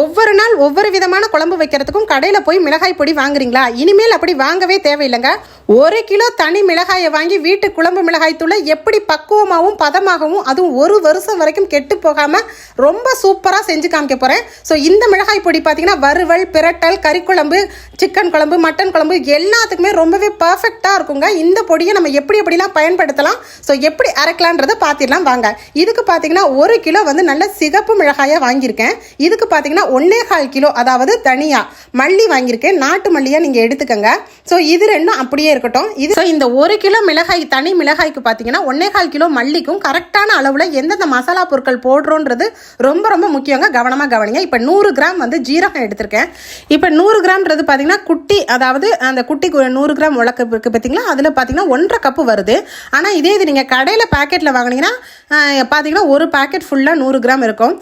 ஒவ்வொரு நாள் ஒவ்வொரு விதமான குழம்பு வைக்கிறதுக்கும் கடையில் போய் மிளகாய் பொடி வாங்குறீங்களா? இனிமேல் அப்படி வாங்கவே தேவையில்லைங்க. ஒரு கிலோ தனி மிளகாயை வாங்கி வீட்டு குழம்பு மிளகாய் தூளை எப்படி பக்குவமாகவும் பதமாகவும் அதுவும் ஒரு வருஷம் வரைக்கும் கெட்டு போகாமல் ரொம்ப சூப்பராக செஞ்சு காமிக்க போகிறேன் ஸோ இந்த மிளகாய் பொடி பார்த்தீங்கன்னா வறுவல் பிரட்டல் கறிக்குழம்பு சிக்கன் குழம்பு மட்டன் குழம்பு எல்லாத்துக்குமே ரொம்பவே பர்ஃபெக்டாக இருக்குங்க. இந்த பொடியை நம்ம எப்படி எப்படிலாம் பயன்படுத்தலாம்? ஸோ எப்படி அரைக்கலான்றதை பார்த்திடலாம் வாங்க. இதுக்கு பார்த்தீங்கன்னா ஒரு கிலோ வந்து நல்ல சிகப்பு மிளகாயாக வாங்கியிருக்கேன். இதுக்கு பார்த்தீங்கன்னா ஒன்னே கால் கிலோ அதாவது தனியாக மல்லி வாங்கியிருக்கேன். நாட்டு மல்லியாக நீங்கள் எடுத்துக்கோங்க. ஸோ இது ரெண்டும் அப்படியே இருக்கட்டும். இது ஸோ இந்த ஒரு கிலோ மிளகாய் தனி மிளகாய்க்கு பார்த்தீங்கன்னா ஒன்னே கால் கிலோ மல்லிக்கும் கரெக்டான அளவில் எந்தெந்த மசாலா பொருட்கள் போடுறோன்றது ரொம்ப ரொம்ப முக்கியங்க. கவனமாக கவனிங்க. இப்போ நூறு கிராம் வந்து ஜீரகம் எடுத்திருக்கேன். இப்போ நூறு கிராம்ன்றது பார்த்தீங்கன்னா குட்டி அதாவது அந்த குட்டி நூறு கிராம் உலக்கு இருக்குது பார்த்தீங்களா அதில் பார்த்தீங்கன்னா ஒன்றரை கப்பு வருது. ஆனால் இதே இது நீங்கள் கடையில் பேக்கெட்டில் வாங்குனீங்கன்னா பார்த்தீங்கன்னா ஒரு பேக்கெட் ஃபுல்லாக நூறு கிராம் இருக்கும்.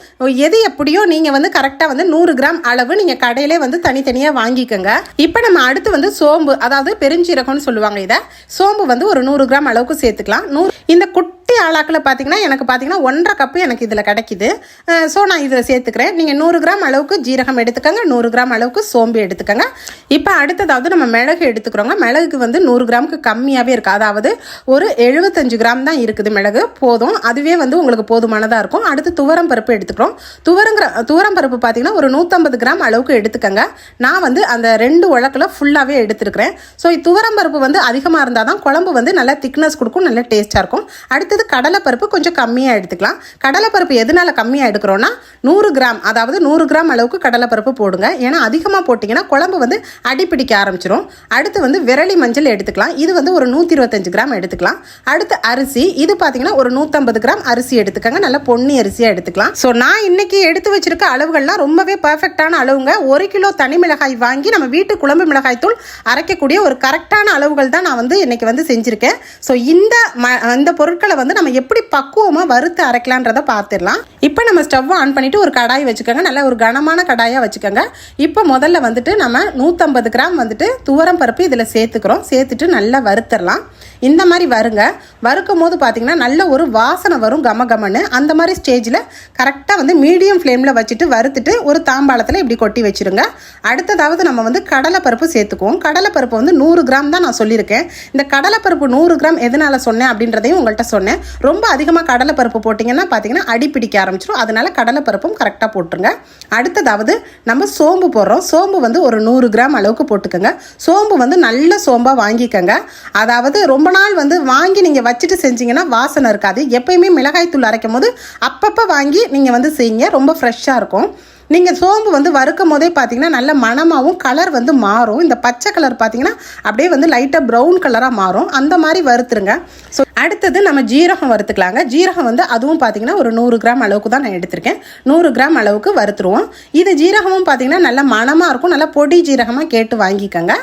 எது எப்படியோ நீங்கள் வந்து கரெக்டாக வந்து நூறு கிராம் அளவு நீங்கள் கடையிலே வந்து தனித்தனியாக வாங்கிக்கோங்க. இப்போ நம்ம அடுத்து வந்து சோம்பு அதாவது பெருஞ்சீரகம் சொல்லுவாங்க இதை. சோம்பு வந்து ஒரு நூறு கிராம் அளவுக்கு சேர்த்துக்கலாம். நூறு இந்த குட்டி ஆளாக்கில் பார்த்தீங்கன்னா எனக்கு பார்த்தீங்கன்னா ஒன்றரை கப்பு எனக்கு இதில் கிடைக்கிது. ஸோ நான் இதில் சேர்த்துக்கிறேன். நீங்கள் நூறு கிராம் அளவுக்கு ஜீரகம் எடுத்துக்கோங்க. நூறு கிராம் அளவுக்கு சோம்பு எடுத்துக்கோங்க. இப்போ அடுத்ததாவது நம்ம மிளகு எடுத்துக்கிறோங்க. மிளகுக்கு வந்து நூறு கிராமுக்கு கம்மியாகவே இருக்குது அதாவது ஒரு எழுபத்தஞ்சு கிராம் தான் இருக்குது மிளகு. போதும். அதுவே வந்து உங்களுக்கு போதுமானதாக இருக்கும். அடுத்து துவரம் பருப்பு எடுத்துக்கிறோம். துவரங்கிற துவரம் பருப்பு பார்த்தீங்கன்னா ஒரு நூற்றம்பது கிராம் அளவுக்கு எடுத்துக்கோங்க. நான் வந்து அந்த ரெண்டு உலக்கில் ஃபுல்லாகவே எடுத்துருக்கிறேன். ஸோ துவரம் பருப்பு வந்து அதிகமாக இருந்தால் தான் குழம்பு வந்து நல்லா திக்னஸ் கொடுக்கும். நல்ல டேஸ்ட்டாக இருக்கும். அடுத்தது கடலைப்பருப்பு கொஞ்சம் கம்மியாக எடுத்துக்கலாம். கடலைப்பருப்பு எதனால கம்மியாக எடுக்கிறோன்னா நூறு கிராம் அதாவது நூறு கிராம் அளவுக்கு கடலைப்பருப்பு போடுங்க. ஏன்னா அதிகமாக போட்டிங்கன்னா குழம்பு வந்து அடிப்பிடிக்க ஆரம்பிச்சிடும் அடுத்து வந்து விரலி மஞ்சள் எடுத்துக்கலாம். இது வந்து ஒரு நூற்றி இருபத்தஞ்சு கிராம் எடுத்துக்கலாம். அடுத்து அரிசி இது பார்த்தீங்கன்னா ஒரு நூற்றம்பது கிராம் அரிசி எடுத்துக்கோங்க. நல்லா பொன்னி அரிசியாக எடுத்துக்கலாம். ஸோ நான் இன்னைக்கு எடுத்து வச்சிருக்க அளவுகள்லாம் ரொம்பவே பர்ஃபெக்டான அளவுங்க. ஒரு கிலோ தனி மிளகாய் வாங்கி நம்ம வீட்டு குழம்பு மிளகாய் தூள் அரைக்கக்கூடிய ஒரு கரெக்டான அளவுகள் தான் நான் வந்து இன்னைக்கு வந்து செஞ்சுருக்கேன். ஸோ இந்த ம இந்த பொருட்களை வந்து நம்ம எப்படி பக்குவமாக வறுத்து அரைக்கலான்றதை பார்த்துடலாம். இப்போ நம்ம ஸ்டவ் ஆன் பண்ணிட்டு ஒரு கடாய் வச்சுக்கோங்க. நல்ல ஒரு கனமான கடாயாக வச்சுக்கோங்க. இப்போ முதல்ல வந்துட்டு நம்ம நூற்றம்பது கிராம் வந்துட்டு துவரம் பருப்பு இதில் சேர்த்துக்கிறோம். சேர்த்துட்டு நல்லா வறுத்துடலாம். இந்த மாதிரி வருங்க. வறுக்கும் போது பார்த்தீங்கன்னா நல்ல ஒரு வாசனை வரும் கம கமன்னு. அந்த மாதிரி ஸ்டேஜில் கரெக்டாக வந்து மீடியம் ஃப்ளேமில் வச்சுட்டு வறுத்துட்டு ஒரு தாம்பாளத்தில் இப்படி கொட்டி வச்சிருங்க. அடுத்ததாவது நம்ம வந்து கடலைப்பருப்பு சேர்த்துக்குவோம். கடலைப்பருப்பு வந்து நூறு கிராம் தான் நான் சொல்லியிருக்கேன். இந்த கடலைப்பருப்பு நூறு கிராம் எதனால சொன்னேன் அப்படின்றதையும் உங்கள்கிட்ட சொன்னேன். ரொம்ப அதிகமாக கடலைப்பருப்பு போட்டிங்கன்னா பார்த்தீங்கன்னா அடி பிடிக்க ஆரம்பிச்சிடும் அதனால கடலைப்பருப்பும் கரெக்டாக போட்டுருங்க. அடுத்ததாவது நம்ம சோம்பு போடுறோம். சோம்பு வந்து ஒரு நூறு கிராம் அளவுக்கு போட்டுக்கோங்க. சோம்பு வந்து நல்ல சோம்பாக வாங்கிக்கோங்க. அதாவது ரொம்ப நாள் வந்து வாங்கி நீங்கள் வச்சுட்டு செஞ்சீங்கன்னா வாசனை இருக்காது. எப்பயுமே மிளகாய் தூள் அரைக்கும் போது அப்பப்போ வாங்கி நீங்கள் வந்து செய்யுங்க. ரொம்ப ஃப்ரெஷ்ஷாக இருக்கும். நீங்கள் சோம்பு வந்து வறுக்கும் போதே பார்த்தீங்கன்னா நல்ல மணமாகவும் கலர் வந்து மாறும். இந்த பச்சை கலர் பார்த்தீங்கன்னா அப்படியே வந்து லைட்டாக ப்ரௌன் கலராக மாறும். அந்த மாதிரி வறுத்துருங்க. ஸோ அடுத்தது நம்ம ஜீரகம் வறுத்துக்கலாங்க. ஜீரகம் வந்து அதுவும் பார்த்தீங்கன்னா ஒரு நூறு கிராம் அளவுக்கு தான் நான் எடுத்திருக்கேன். நூறு கிராம் அளவுக்கு வறுத்துருவோம். இது ஜீரகமும் பார்த்தீங்கன்னா நல்ல மணமாக இருக்கும். நல்லா பொடி ஜீரகமாக கேட்டு வாங்கிக்கோங்க.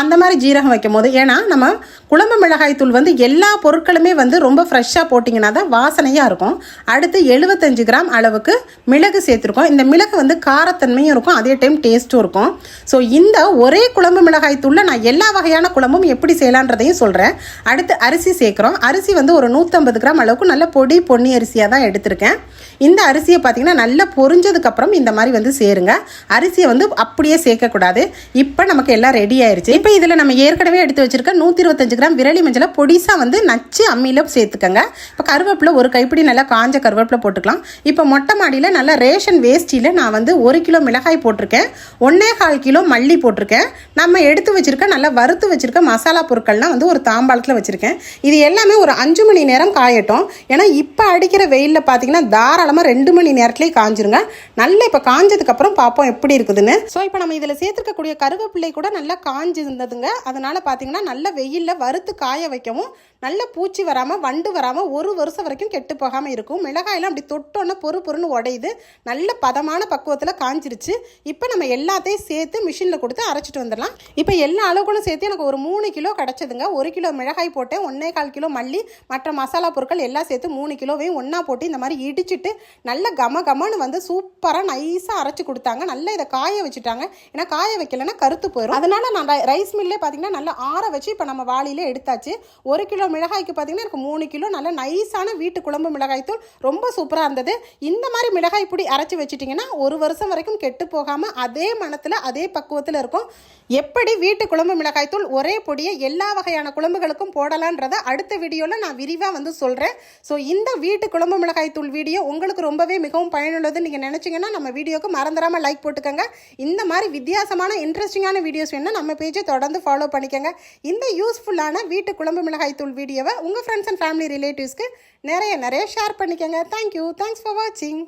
அந்த மாதிரி ஜீரகம் வைக்கும் போது ஏன்னா நம்ம குழம்பு மிளகாய் தூள் வந்து எல்லா பொருட்களுமே வந்து ரொம்ப ஃப்ரெஷ்ஷாக போட்டிங்கன்னா தான் வாசனையாக இருக்கும். அடுத்து எழுபத்தஞ்சு கிராம் அளவுக்கு மிளகு சேர்த்துருக்கோம். இந்த மிளகு வந்து காரத்தன்மையும் இருக்கும். அதே டைம் டேஸ்ட்டும் இருக்கும். ஸோ இந்த ஒரே குழம்பு மிளகாய் தூளில் நான் எல்லா வகையான குழம்பும் எப்படி செய்யலான்றதையும் சொல்கிறேன் அடுத்து அரிசி சேர்க்குறோம். அரிசி அரிசி வந்து ஒரு நூற்றம்பது கிராம் அளவுக்கு நல்ல பொடி பொன்னி அரிசியாக தான் எடுத்திருக்கேன். இந்த அரிசியை பார்த்தீங்கன்னா நல்லா பொரிஞ்சதுக்கப்புறம் இந்த மாதிரி வந்து சேருங்க. அரிசியை வந்து அப்படியே சேர்க்கக்கூடாது. இப்போ நமக்கு எல்லாம் ரெடி ஆயிடுச்சு இப்போ இதில் நம்ம ஏற்கனவே எடுத்து வச்சுருக்க நூற்றி இருபத்தஞ்சு கிராம் விரலி மஞ்சளை பொடிசாக வந்து நச்சு அம்மியில் சேர்த்துக்கங்க. இப்போ கருவேப்பிலை ஒரு கைப்பிடி நல்லா காஞ்ச கருவேப்பிலை போட்டுக்கலாம். இப்போ மொட்டை மாடியில் நல்லா ரேஷன் வேஸ்டியில் நான் வந்து ஒரு கிலோ மிளகாய் போட்டிருக்கேன். ஒன்னே கால் கிலோ மல்லி போட்டிருக்கேன். நம்ம எடுத்து வச்சுருக்க நல்லா வறுத்து வச்சுருக்க மசாலா பொருட்கள்லாம் வந்து ஒரு தாம்பாளத்தில் வச்சுருக்கேன். இது எல்லாமே ஒரு அஞ்சு மணி நேரம் காயட்டும். ஏன்னா இப்போ அடிக்கிற வெயிலில் பார்த்தீங்கன்னா தாராளமாக ரெண்டு மணி நேரத்துலேயே காஞ்சிருங்க. நல்லா இப்போ காஞ்சதுக்கப்புறம் பார்ப்போம் எப்படி இருக்குதுன்னு. ஸோ இப்போ நம்ம இதில் சேர்த்துருக்கக்கூடிய கருவேப்பிள்ளை கூட நல்லா காஞ்சி இருந்ததுங்க அதனால் பார்த்தீங்கன்னா நல்ல வெயிலில் வறுத்து காய வைக்கவும் நல்ல பூச்சி வராமல் வண்டு வராமல் ஒரு வருஷம் வரைக்கும் கெட்டு போகாமல் இருக்கும். மிளகாயெல்லாம் அப்படி தொட்டோன்னே பொறு பொறுன்னு உடையுது. நல்ல பதமான பக்குவத்தில் காஞ்சிருச்சு. இப்போ நம்ம எல்லாத்தையும் சேர்த்து மிஷினில் கொடுத்து அரைச்சிட்டு வந்துடலாம். இப்போ எல்லா அளவுகளும் சேர்த்து எனக்கு ஒரு மூணு கிலோ கிடச்சதுங்க. ஒரு கிலோ மிளகாய் போட்டேன். ஒன்றே கால் கிலோ மல்லி. மற்ற மசாலா பொருட்கள் எல்லாம் சேர்த்து மூணு கிலோவையும் ஒன்றா போட்டு இந்த மாதிரி இடிச்சிட்டு நல்ல கம கமன்னு வந்து சூப்பராக நைஸாக அரைச்சி கொடுத்தாங்க. நல்லா இதை காய வச்சுட்டாங்க. ஏன்னா காய வைக்கலைன்னா கருத்து போயிடும் அதனால நான் ரை- ரைஸ் மில்லே பார்த்தீங்கன்னா நல்லா ஆற வச்சு இப்போ நம்ம வாளியில் எடுத்தாச்சு. ஒரு கிலோ மிளகாய்க்கு பார்த்தீங்கன்னா எனக்கு மூணு கிலோ நல்ல நைஸான வீட்டு குழம்பு மிளகாய் தூள் ரொம்ப சூப்பராக இருந்தது. இந்த மாதிரி மிளகாய் பொடி அரைச்சி வச்சிட்டிங்கன்னா ஒரு வருஷம் வரைக்கும் கெட்டு போகாமல் அதே மனத்தில் அதே பக்குவத்தில் இருக்கும். எப்படி வீட்டு குழம்பு மிளகாய் தூள் ஒரே பொடியை எல்லா வகையான குழம்புகளுக்கும் போடலான்றத அடுத்த வீடியோவில் நான் விரிவாக வந்து சொல்கிறேன் ஸோ இந்த வீட்டு குழம்பு மிளகாய் தூள் வீடியோ உங்களுக்கு ரொம்பவே மிகவும் பயனுள்ளதுன்னு நீங்கள் நினச்சிங்கன்னா நம்ம வீடியோக்கு மறந்துடாமல் லைக் போட்டுக்கோங்க. இந்த மாதிரி வித்தியாசமான இன்ட்ரெஸ்டிங்கான வீடியோஸ் வேணால் நம்ம பேஜை தொடர்ந்து ஃபாலோ பண்ணிக்கோங்க. இந்த யூஸ்ஃபுல்லான வீட்டு குழம்பு மிளகாய் தூள் வீடியோவை உங்கள் ஃப்ரெண்ட்ஸ் அண்ட் ஃபேமிலி ரிலேட்டிவ்ஸ்க்கு நிறைய நிறைய ஷேர் பண்ணிக்கோங்க. தேங்க்யூ தேங்க்ஸ் ஃபார் வாட்சிங்